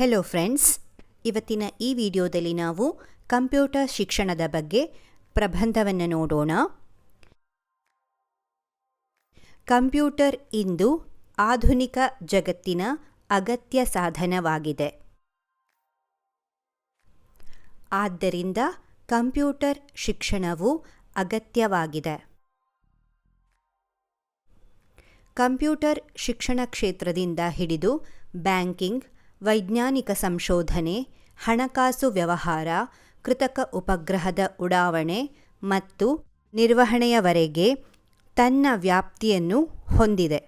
Hello friends ಇವತ್ತಿನ ಈ ವಿಡಿಯೋದಲ್ಲಿ ನಾವು ಕಂಪ್ಯೂಟರ್ ಶಿಕ್ಷಣದ ಬಗ್ಗೆ ಪ್ರಬಂಧವನ್ನು ನೋಡೋಣ. ಕಂಪ್ಯೂಟರ್ ಇಂದು ಆಧುನಿಕ ಜಗತ್ತಿನ ಅಗತ್ಯ ಸಾಧನವಾಗಿದೆ. ಆದ್ದರಿಂದ ಕಂಪ್ಯೂಟರ್ ಶಿಕ್ಷಣವು ಅಗತ್ಯವಾಗಿದೆ. ಕಂಪ್ಯೂಟರ್ ಶಿಕ್ಷಣ ಕ್ಷೇತ್ರದಿಂದ ಹಿಡಿದು ಬ್ಯಾಂಕಿಂಗ್ ವೈಜ್ಞಾನಿಕ ಸಂಶೋಧನೆ, ಹಣಕಾಸು ವ್ಯವಹಾರ, ಕೃತಕ ಉಪಗ್ರಹದ ಉಡಾವಣೆ ಮತ್ತು ನಿರ್ವಹಣೆಯವರೆಗೆ ತನ್ನ ವ್ಯಾಪ್ತಿಯನ್ನು ಹೊಂದಿದೆ.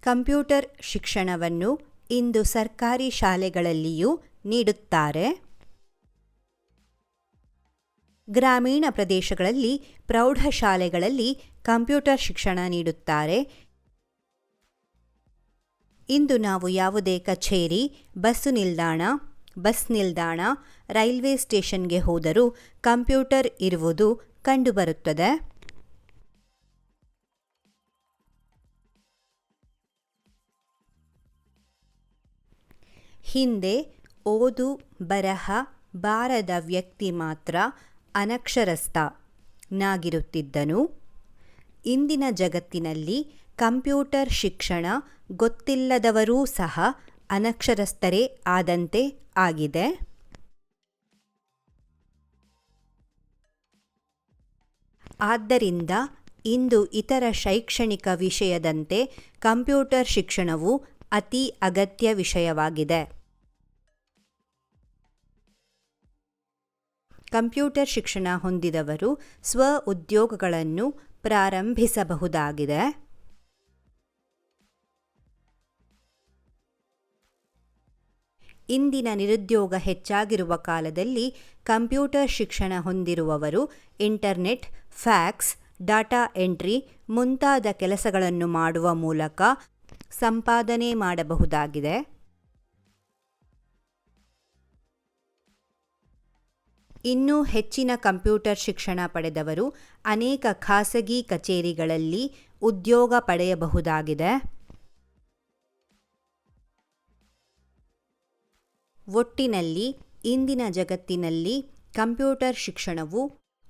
ಕಂಪ್ಯೂಟರ್ ಶಿಕ್ಷಣವನ್ನು ಇಂದು ಸರ್ಕಾರಿ ಶಾಲೆಗಳಲ್ಲಿಯೂ ನೀಡುತ್ತಾರೆ. ಗ್ರಾಮೀಣ ಪ್ರದೇಶಗಳಲ್ಲಿ ಪ್ರೌಢಶಾಲೆಗಳಲ್ಲಿ ಕಂಪ್ಯೂಟರ್ ಶಿಕ್ಷಣ ನೀಡುತ್ತಾರೆ. ಇಂದು ನಾವು ಯಾವುದೇ ಕಚೇರಿ ಬಸ್ಸು ನಿಲ್ದಾಣ, ಬಸ್ ನಿಲ್ದಾಣ, ರೈಲ್ವೆ ಸ್ಟೇಷನ್ಗೆ ಹೋದರೂ ಕಂಪ್ಯೂಟರ್ ಇರುವುದು ಕಂಡುಬರುತ್ತದೆ. ಹಿಂದೆ ಓದು, ಬರಹ, ಬಾರದ ವ್ಯಕ್ತಿ ಮಾತ್ರ ಅನಕ್ಷರಸ್ಥ, ನಾಗಿರುತ್ತಿದ್ದನು. ಇಂದಿನ ಜಗತ್ತಿನಲ್ಲಿ ಕಂಪ್ಯೂಟರ್ ಶಿಕ್ಷಣ ಗೊತ್ತಿಲ್ಲದವರೂ ಸಹ ಅನಕ್ಷರಸ್ಥರೇ ಆದಂತೆ ಆಗಿದೆ. ಆದ್ದರಿಂದ ಇಂದು ಇತರ ಶೈಕ್ಷಣಿಕ ವಿಷಯದಂತೆ ಕಂಪ್ಯೂಟರ್ ಶಿಕ್ಷಣವು ಅತಿ ಅಗತ್ಯ ವಿಷಯವಾಗಿದೆ. ಕಂಪ್ಯೂಟರ್ ಶಿಕ್ಷಣ ಹೊಂದಿದವರು ಸ್ವ ಉದ್ಯೋಗಗಳನ್ನು ಪ್ರಾರಂಭಿಸಬಹುದಾಗಿದೆ. ಇಂದಿನ ನಿರುದ್ಯೋಗ ಹೆಚ್ಚಾಗಿರುವ ಕಾಲದಲ್ಲಿ ಕಂಪ್ಯೂಟರ್ ಶಿಕ್ಷಣ ಹೊಂದಿರುವವರು ಇಂಟರ್ನೆಟ್, ಫ್ಯಾಕ್ಸ್, ಡಾಟಾ ಎಂಟ್ರಿ ಮುಂತಾದ ಕೆಲಸಗಳನ್ನು ಮಾಡುವ ಮೂಲಕ ಸಂಪಾದನೆ ಮಾಡಬಹುದಾಗಿದೆ. ಇನ್ನೂ ಹೆಚ್ಚಿನ ಕಂಪ್ಯೂಟರ್ ಶಿಕ್ಷಣ ಪಡೆದವರು ಅನೇಕ ಖಾಸಗಿ ಕಚೇರಿಗಳಲ್ಲಿ ಉದ್ಯೋಗ ಪಡೆಯಬಹುದಾಗಿದೆ. ಒಟ್ಟಿನಲ್ಲಿ ಇಂದಿನ ಜಗತ್ತಿನಲ್ಲಿ ಕಂಪ್ಯೂಟರ್ ಶಿಕ್ಷಣವು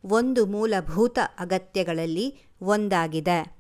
ಒಂದು ಮೂಲಭೂತ ಅಗತ್ಯಗಳಲ್ಲಿ ಒಂದಾಗಿದೆ.